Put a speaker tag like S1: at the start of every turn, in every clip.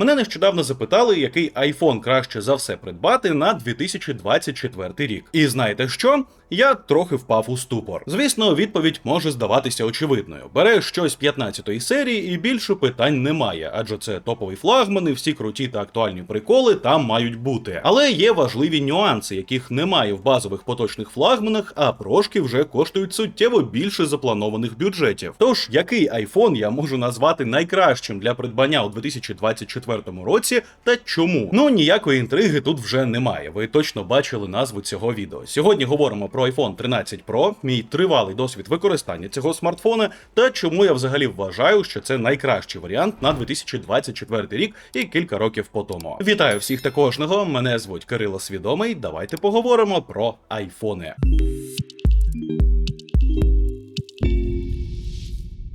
S1: Мене нещодавно запитали, який iPhone краще за все придбати на 2024 рік. І знаєте що? Я трохи впав у ступор. Звісно, відповідь може здаватися очевидною. Береш щось 15-ї серії і більше питань немає, адже це топовий флагман, і всі круті та актуальні приколи там мають бути. Але є важливі нюанси, яких немає в базових поточних флагманах, а прошки вже коштують суттєво більше запланованих бюджетів. Тож, який iPhone я можу назвати найкращим для придбання у 2024 році та чому? Ну ніякої інтриги тут вже немає. Ви точно бачили назву цього відео. Сьогодні говоримо про iPhone 13 Pro, мій тривалий досвід використання цього смартфона, та чому я взагалі вважаю, що це найкращий варіант на 2024 рік і кілька років по тому. Вітаю всіх та кожного. Мене звуть Кирило Свідомий. Давайте поговоримо про айфони.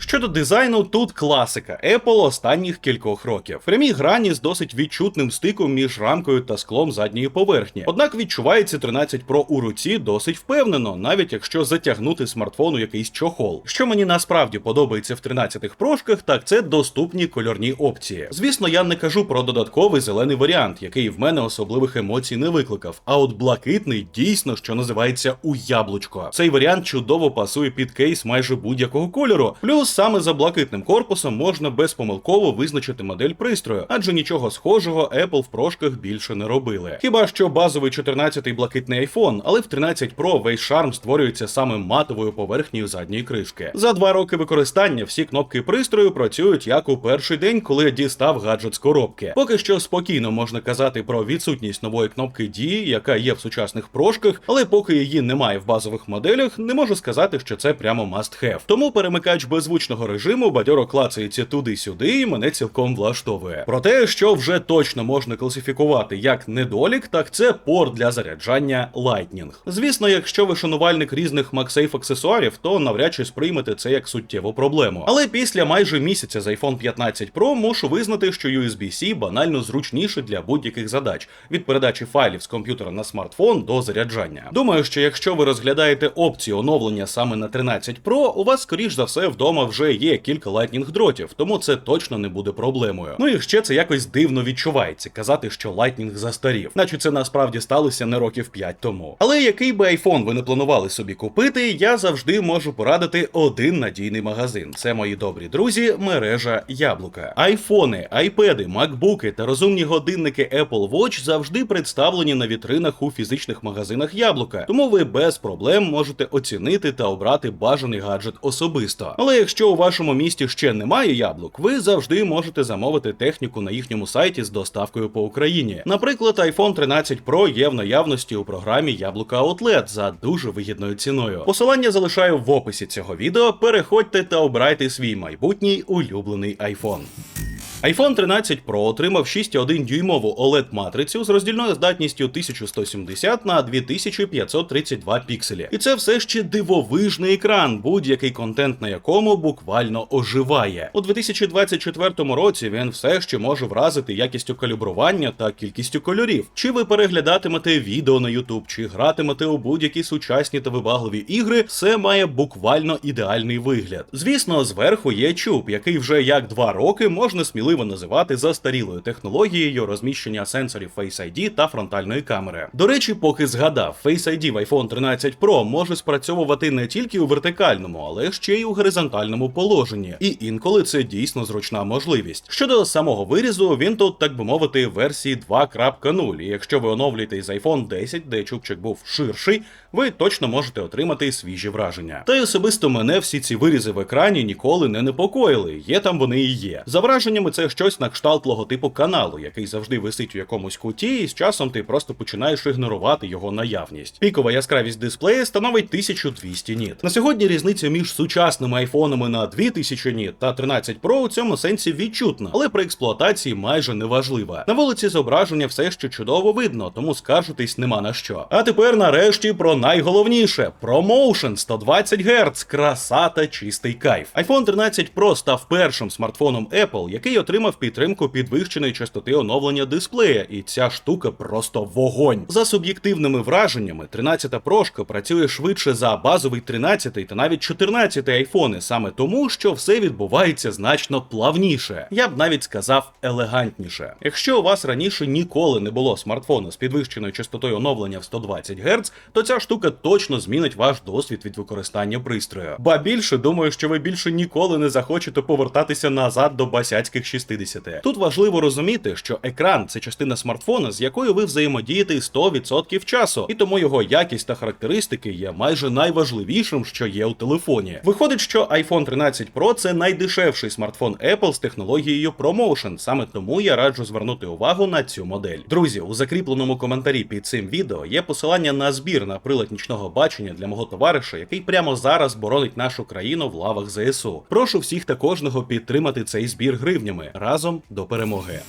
S1: Щодо дизайну, тут класика Apple останніх кількох років. Прямі грані з досить відчутним стиком між рамкою та склом задньої поверхні. Однак відчувається 13 Pro у руці досить впевнено, навіть якщо затягнути смартфон у якийсь чохол. Що мені насправді подобається в 13-х прошках, так це доступні кольорні опції. Звісно, я не кажу про додатковий зелений варіант, який в мене особливих емоцій не викликав. А от блакитний дійсно, що називається у яблучко. Цей варіант чудово пасує під кейс майже будь-якого кольору. Плюс саме за блакитним корпусом можна безпомилково визначити модель пристрою, адже нічого схожого Apple в прошках більше не робили. Хіба що базовий 14-й блакитний iPhone, але в 13 Pro весь шарм створюється саме матовою поверхнею задньої кришки. За два роки використання всі кнопки пристрою працюють як у перший день, коли дістав гаджет з коробки. Поки що спокійно можна казати про відсутність нової кнопки D, яка є в сучасних прошках, але поки її немає в базових моделях, не можу сказати, що це прямо must have. Тому перемикач беззвучного режиму бадьоро клацається туди-сюди, і мене цілком влаштовує. Про те, що вже точно можна класифікувати як недолік, так це порт для заряджання Lightning. Звісно, якщо ви шанувальник різних MagSafe аксесуарів, то навряд чи сприймете це як суттєву проблему. Але після майже місяця з iPhone 15 Pro мушу визнати, що USB-C банально зручніше для будь-яких задач від передачі файлів з комп'ютера на смартфон до заряджання. Думаю, що якщо ви розглядаєте опцію оновлення саме на 13 Pro, у вас скоріш за все вдома вже є кілька Lightning дротів, тому це точно не буде проблемою. Ну і ще це якось дивно відчувається казати, що Lightning застарів, наче це насправді сталося не років 5 тому. Але який би iPhone ви не планували собі купити, я завжди можу порадити один надійний магазин. Це мої добрі друзі, мережа Яблука. Айфони, айпеди, макбуки та розумні годинники Apple Watch завжди представлені на вітринах у фізичних магазинах Яблука, тому ви без проблем можете оцінити та обрати бажаний гаджет особисто. Але якщо у вашому місті ще немає яблук, ви завжди можете замовити техніку на їхньому сайті з доставкою по Україні. Наприклад, iPhone 13 Pro є в наявності у програмі Яблука Outlet за дуже вигідною ціною. Посилання залишаю в описі цього відео. Переходьте та обирайте свій майбутній улюблений iPhone. iPhone 13 Pro отримав 6,1 дюймову OLED-матрицю з роздільною здатністю 1170 на 2532 пікселі. І це все ще дивовижний екран, будь-який контент на якому буквально оживає. У 2024 році він все ще може вразити якістю калібрування та кількістю кольорів. Чи ви переглядатимете відео на YouTube, чи гратимете у будь-які сучасні та вибагливі ігри, все має буквально ідеальний вигляд. Звісно, зверху є чуб, який вже як два роки можна сміливо називати застарілою технологією розміщення сенсорів Face ID та фронтальної камери. До речі, поки згадав, Face ID в iPhone 13 Pro може спрацьовувати не тільки у вертикальному, але ще й у горизонтальному положенні. І інколи це дійсно зручна можливість. Щодо самого вирізу, він тут, так би мовити, версії 2.0. І якщо ви оновлюєте з iPhone 10, де чубчик був ширший, ви точно можете отримати свіжі враження. Та й особисто мене всі ці вирізи в екрані ніколи не непокоїли. Є там вони і є. За враженнями, це щось на кшталт логотипу каналу, який завжди висить у якомусь куті, і з часом ти просто починаєш ігнорувати його наявність. Пікова яскравість дисплея становить 1200 ніт. На сьогодні різниця між сучасними айфонами на 2000 ніт та 13 Pro у цьому сенсі відчутна, але при експлуатації майже неважлива. На вулиці зображення все ще чудово видно, тому скаржитись нема на що. А тепер нарешті про найголовніше: ProMotion 120 Гц, краса та чистий кайф. iPhone 13 Pro став першим смартфоном Apple, який отримав підтримку підвищеної частоти оновлення дисплея, і ця штука просто вогонь. За суб'єктивними враженнями, 13-та прошка працює швидше за базовий 13 та навіть 14 айфони, саме тому, що все відбувається значно плавніше. Я б навіть сказав елегантніше. Якщо у вас раніше ніколи не було смартфону з підвищеною частотою оновлення в 120 Гц, то ця штука точно змінить ваш досвід від використання пристрою. Ба більше думаю, що ви більше ніколи не захочете повертатися назад до басяцьких 60. Тут важливо розуміти, що екран це частина смартфона, з якою ви взаємодієте 100% часу, і тому його якість та характеристики є майже найважливішим, що є у телефоні. Виходить, що iPhone 13 Pro це найдешевший смартфон Apple з технологією ProMotion. Саме тому я раджу звернути увагу на цю модель. Друзі, у закріпленому коментарі під цим відео є посилання на збір на прилад нічного бачення для мого товариша, який прямо зараз боронить нашу країну в лавах ЗСУ. Прошу всіх та кожного підтримати цей збір гривнями разом до перемоги.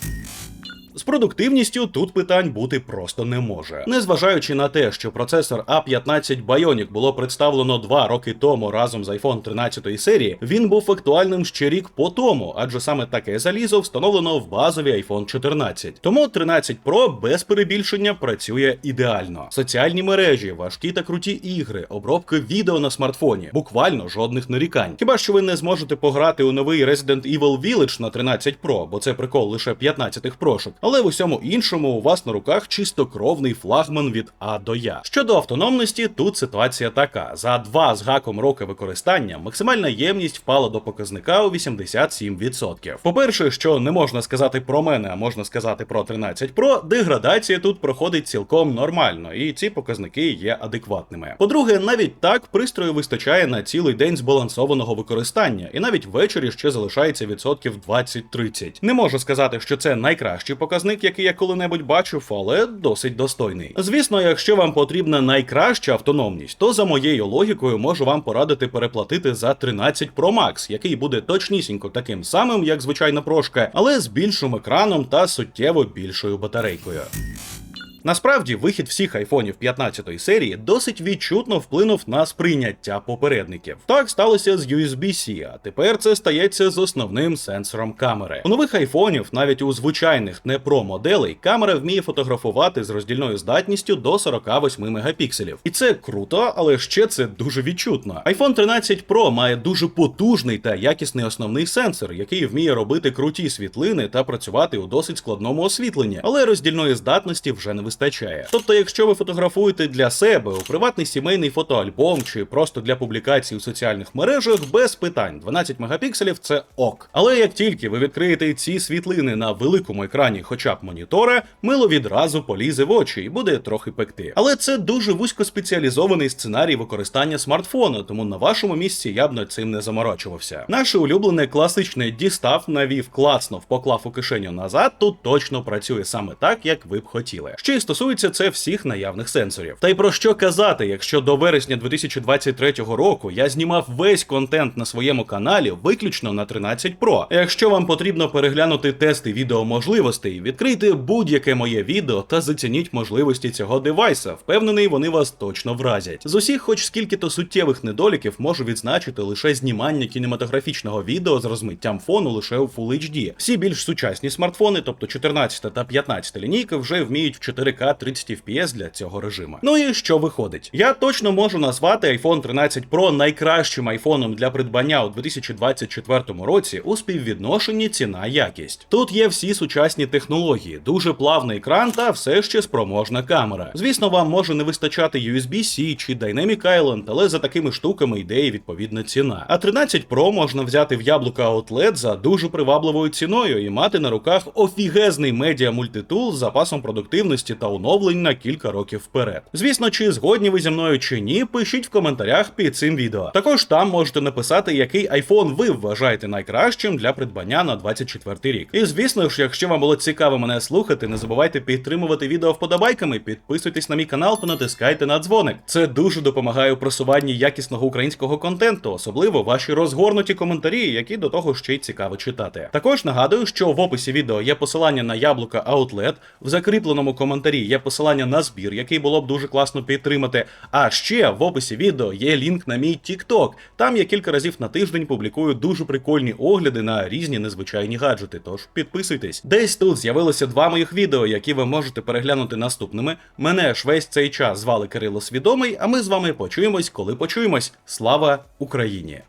S1: З продуктивністю тут питань бути просто не може. Незважаючи на те, що процесор A15 Bionic було представлено два роки тому разом з iPhone 13 серії, він був актуальним ще рік по тому, адже саме таке залізо встановлено в базові iPhone 14. Тому 13 Pro без перебільшення працює ідеально. Соціальні мережі, важкі та круті ігри, обробка відео на смартфоні, буквально жодних нарікань. Хіба що ви не зможете пограти у новий Resident Evil Village на 13 Pro, бо це прикол лише 15-х прошок. Але в усьому іншому у вас на руках чистокровний флагман від А до Я. Щодо автономності, тут ситуація така: за два з гаком роки використання максимальна ємність впала до показника у 87%. По-перше, що не можна сказати про мене, а можна сказати про 13 Pro, деградація тут проходить цілком нормально, і ці показники є адекватними. По-друге, навіть так пристрою вистачає на цілий день збалансованого використання, і навіть ввечері ще залишається відсотків 20-30. Не можу сказати, що це найкращий показник, який я коли-небудь бачив, але досить достойний. Звісно, якщо вам потрібна найкраща автономність, то за моєю логікою можу вам порадити переплатити за 13 Pro Max, який буде точнісінько таким самим, як звичайна прошка, але з більшим екраном та суттєво більшою батарейкою. Насправді, вихід всіх айфонів 15 серії досить відчутно вплинув на сприйняття попередників. Так сталося з USB-C, а тепер це стається з основним сенсором камери. У нових айфонів, навіть у звичайних не про моделей, камера вміє фотографувати з роздільною здатністю до 48 мегапікселів. І це круто, але ще це дуже відчутно. iPhone 13 Pro має дуже потужний та якісний основний сенсор, який вміє робити круті світлини та працювати у досить складному освітленні, але роздільної здатності вже не вистачає. Тобто, якщо ви фотографуєте для себе у приватний сімейний фотоальбом чи просто для публікацій у соціальних мережах, без питань 12 мегапікселів це ок. Але як тільки ви відкриєте ці світлини на великому екрані, хоча б монітора, мило відразу полізе в очі і буде трохи пекти. Але це дуже вузькоспеціалізований сценарій використання смартфону, тому на вашому місці я б над цим не заморочувався. Наше улюблене класичне дістав, навів, клацнув, поклав у кишеню назад, тут точно працює саме так, як ви б хотіли. І стосується це всіх наявних сенсорів. Та й про що казати, якщо до вересня 2023 року я знімав весь контент на своєму каналі виключно на 13 Pro. Якщо вам потрібно переглянути тести відеоможливостей, відкрийте будь-яке моє відео та зацініть можливості цього девайса. Впевнений, вони вас точно вразять. З усіх, хоч скільки то суттєвих недоліків, можу відзначити лише знімання кінематографічного відео з розмиттям фону лише у Full HD. Всі більш сучасні смартфони, тобто 14 та 15 лінійки, вже вміють в 4К 30 FPS для цього режиму. Ну і що виходить? Я точно можу назвати iPhone 13 Pro найкращим айфоном для придбання у 2024 році у співвідношенні ціна-якість. Тут є всі сучасні технології, дуже плавний екран та все ще спроможна камера. Звісно, вам може не вистачати USB-C чи Dynamic Island, але за такими штуками йде і відповідна ціна. А 13 Pro можна взяти в яблука Outlet за дуже привабливою ціною і мати на руках офігезний медіа мультитул з запасом продуктивності та оновлень на кілька років вперед. Звісно, чи згодні ви зі мною чи ні, пишіть в коментарях під цим відео. Також там можете написати, який iPhone ви вважаєте найкращим для придбання на 24 рік. І звісно ж, якщо вам було цікаво мене слухати, не забувайте підтримувати відео вподобайками, підписуйтесь на мій канал та натискайте на дзвоник. Це дуже допомагає у просуванні якісного українського контенту, особливо ваші розгорнуті коментарі, які до того ще й цікаво читати. Також нагадую, що в описі відео є посилання на яблука Outlet, в закріпленому коментарі коментарі є посилання на збір, який було б дуже класно підтримати. А ще в описі відео є лінк на мій TikTok. Там я кілька разів на тиждень публікую дуже прикольні огляди на різні незвичайні гаджети. Тож підписуйтесь. Десь тут з'явилося два моїх відео, які ви можете переглянути наступними. Мене ж весь цей час звали Кирило Свідомий, а ми з вами почуємось, коли почуємось. Слава Україні!